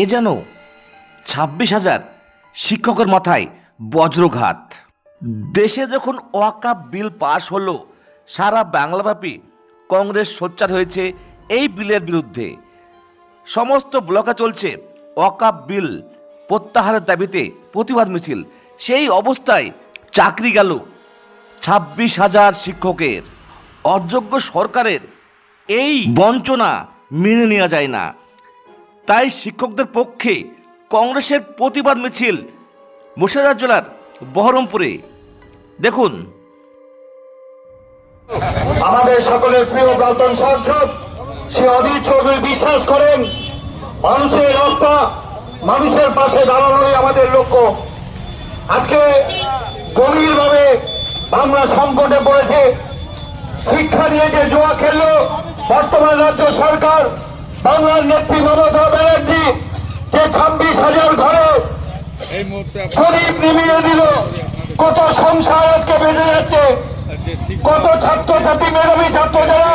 এ যেন ছাব্বিশ হাজার শিক্ষকের মাথায় বজ্রঘাত। দেশে যখন ওয়াকাপ বিল পাশ হলো, সারা বাংলাব্যাপী কংগ্রেস সোচ্চার হয়েছে এই বিলের বিরুদ্ধে। সমস্ত ব্লকে চলছে ওয়াকাপ বিল প্রত্যাহারের দাবিতে প্রতিবাদ মিছিল। সেই অবস্থায় চাকরি গেল ছাব্বিশ হাজার শিক্ষকের। অযোগ্য সরকারের এই বঞ্চনা মেনে নেওয়া যায় না। তাই শিক্ষকদের পক্ষে কংগ্রেসের প্রতিবাদ মিছিল মুর্শিদাবাদ জেলার বহরমপুরে। দেখুন। আমাদের সকলের প্রিয় ব্রাতন সাংসদ, শ্রী অধীর চৌধুরী বিশ্বাস করেন, মানুষের রাস্তা মানুষের পাশে দাঁড়ানোই আমাদের লক্ষ্য। আজকে গভীরভাবে বাংলা সংকটে পড়েছে। শিক্ষা নিয়ে যে জোয়া খেললো বর্তমান রাজ্য সরকার, বাংলার নেত্রী মমতা ছাব্বিশ হাজার ঘরে প্রদীপ নিভিয়ে দিল। কত সংসার আজকে বেঁচে যাচ্ছে। কত ছাত্র ছাত্রী মেধাবী ছাত্র যারা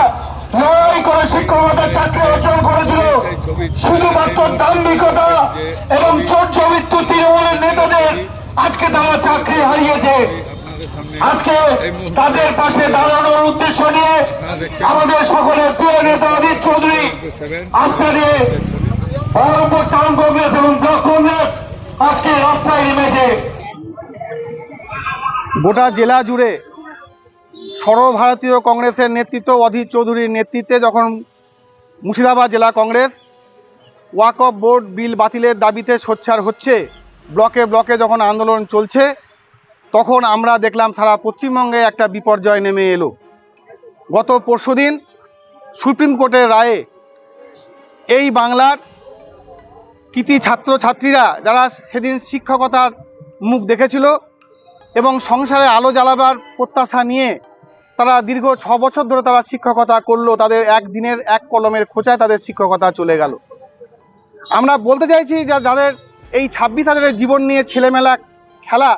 লড়াই করে শিক্ষকতার চাকরি অর্জন করেছিল। শুধুমাত্র দাম্ভিকতা এবং চর্য মৃত্যু তৃণমূলের নেতাদের আজকে তারা চাকরি হারিয়েছে। আজকে তাদের পাশে দাঁড়ানোর উদ্দেশ্য নিয়ে আমাদের সকলের প্রিয় নেতা অজিত চৌধুরী আজকে নিয়ে কংগ্রেস এবং ব্লক কংগ্রেস। আজকে রাস্তায় নেমেছে। গোটা জেলা জুড়ে সর্বভারতীয় কংগ্রেসের নেতৃত্ব, অধীর চৌধুরীর নেতৃত্বে যখন মুর্শিদাবাদ জেলা কংগ্রেস ওয়াকফ বোর্ড বিল বাতিলের দাবিতে সোচ্ছার হচ্ছে, ব্লকে ব্লকে যখন আন্দোলন চলছে, তখন আমরা দেখলাম সারা পশ্চিমবঙ্গে একটা বিপর্যয় নেমে এলো। গত পরশুদিন সুপ্রিম কোর্টের রায়ে এই বাংলার কৃতি ছাত্রছাত্রীরা যারা সেদিন শিক্ষকতার মুখ দেখেছিল এবং সংসারে আলো জ্বালাবার প্রত্যাশা নিয়ে তারা দীর্ঘ ছ বছর ধরে তারা শিক্ষকতা করল, তাদের একদিনের এক কলমের খোঁচায় তাদের শিক্ষকতা চলে গেল। আমরা বলতে চাইছি যে যাদের এই ছাব্বিশ হাজারের জীবন নিয়ে ছেলেমেলা খেলা,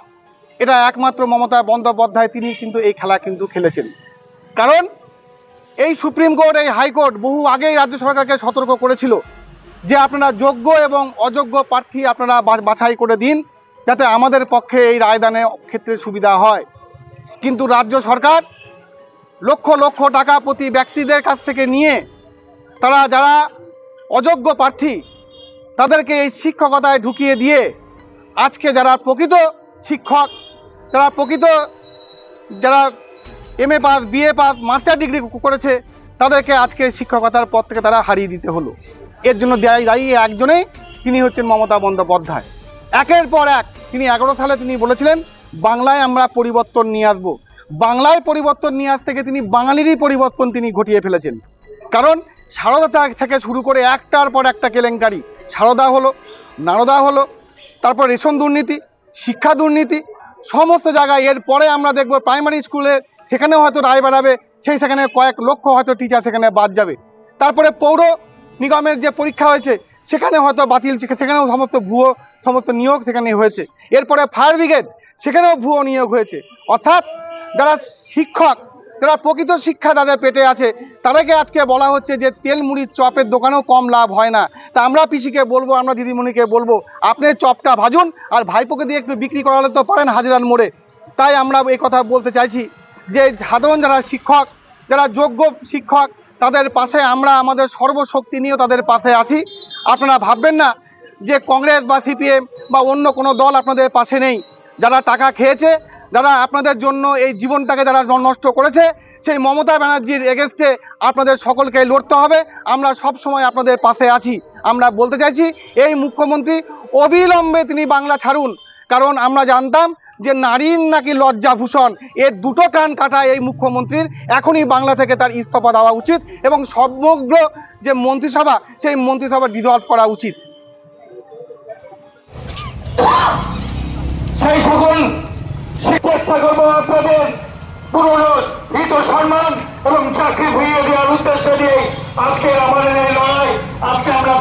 এটা একমাত্র মমতা বন্দ্যোপাধ্যায়, তিনি কিন্তু এই খেলা কিন্তু খেলেছেন। কারণ এই সুপ্রিম কোর্ট, এই হাইকোর্ট বহু আগেই রাজ্য সরকারকে সতর্ক করেছিল যে আপনারা যোগ্য এবং অযোগ্য প্রার্থী আপনারা বাছাই করে দিন, যাতে আমাদের পক্ষে এই রায়দানের ক্ষেত্রে সুবিধা হয়। কিন্তু রাজ্য সরকার লক্ষ লক্ষ টাকা প্রতি ব্যক্তিদের কাছ থেকে নিয়ে তারা যারা অযোগ্য প্রার্থী, তাদেরকে এই শিক্ষকতায় ঢুকিয়ে দিয়ে আজকে যারা প্রকৃত শিক্ষক, যারা প্রকৃত যারা M A pass BA pass master degree করেছে, তাদেরকে আজকে শিক্ষকতার পদ থেকে তারা হারিয়ে দিতে হলো। এর জন্য দায়ী দায়ী একজনেই তিনি হচ্ছেন মমতা বন্দ্যোপাধ্যায়। একের পর এক, তিনি এগারো সালে তিনি বলেছিলেন, বাংলায় আমরা পরিবর্তন নিয়ে আসব। বাংলায় পরিবর্তন নিয়ে আসতে তিনি বাঙালিরই পরিবর্তন তিনি ঘটিয়ে ফেলেছেন। কারণ সারদা থেকে শুরু করে একটার পর একটা কেলেঙ্কারি। সারদা হলো, নারদা হলো, তারপর রেশন দুর্নীতি, শিক্ষা দুর্নীতি, সমস্ত জায়গায় এর পরে আমরা দেখব প্রাইমারি স্কুলে সেখানেও হয়তো রায় বাড়াবে, সেই সেখানে কয়েক লক্ষ হয়তো টিচার সেখানে বাদ যাবে। তারপরে পৌর নিগমের যে পরীক্ষা হয়েছে, সেখানে হয়তো বাতিল, সেখানেও সমস্ত ভুয়ো, সমস্ত নিয়োগ সেখানে হয়েছে। এরপরে ফায়ার ব্রিগেড, সেখানেও ভুয়ো নিয়োগ হয়েছে। অর্থাৎ যারা শিক্ষক, যারা প্রকৃত শিক্ষা তাদের পেটে আছে, তাদেরকে আজকে বলা হচ্ছে যে তেল মুড়ির চপের দোকানেও কম লাভ হয় না। তা আমরা পিসিকে বলব, আমরা দিদিমণিকে বলব, আপনি চপটা ভাজুন আর ভাইপোকে দিয়ে একটু বিক্রি করালে তো পারেন হাজিরান মোড়ে। তাই আমরা এই কথা বলতে চাইছি যে সাধারণ যারা শিক্ষক যারা যোগ্য শিক্ষক, তাদের পাশে আমরা আমাদের সর্বশক্তি নিয়েও তাদের পাশে আছি। আপনারা ভাববেন না যে কংগ্রেস বা সিপিএম বা অন্য কোনো দল আপনাদের পাশে নেই। যারা টাকা খেয়েছে, যারা আপনাদের জন্য এই জীবনটাকে যারা নষ্ট করেছে, সেই মমতা ব্যানার্জির এগেনস্টে আপনাদের সকলকে লড়তে হবে। আমরা সব সময় আপনাদের পাশে আছি। আমরা বলতে চাইছি, এই মুখ্যমন্ত্রী অবিলম্বে তিনি বাংলা ছাড়ুন। কারণ আমরা জানতাম যে নারীর নাকি লজ্জাভূষণ, এর দুটো কান কাটা এই মুখ্যমন্ত্রীর। এখনই বাংলা থেকে তার ইস্তফা দেওয়া উচিত এবং সমগ্র যে মন্ত্রিসভা, সেই মন্ত্রিসভা ডিজলভ করা উচিত। সেই সকল চেষ্টা করব আপনাদের পুরনো হিত সম্মান এবং চাকরি ভুইয়ে দেওয়ার উদ্দেশ্য দিয়ে আজকে আমাদের এই লড়াই, আজকে আমরা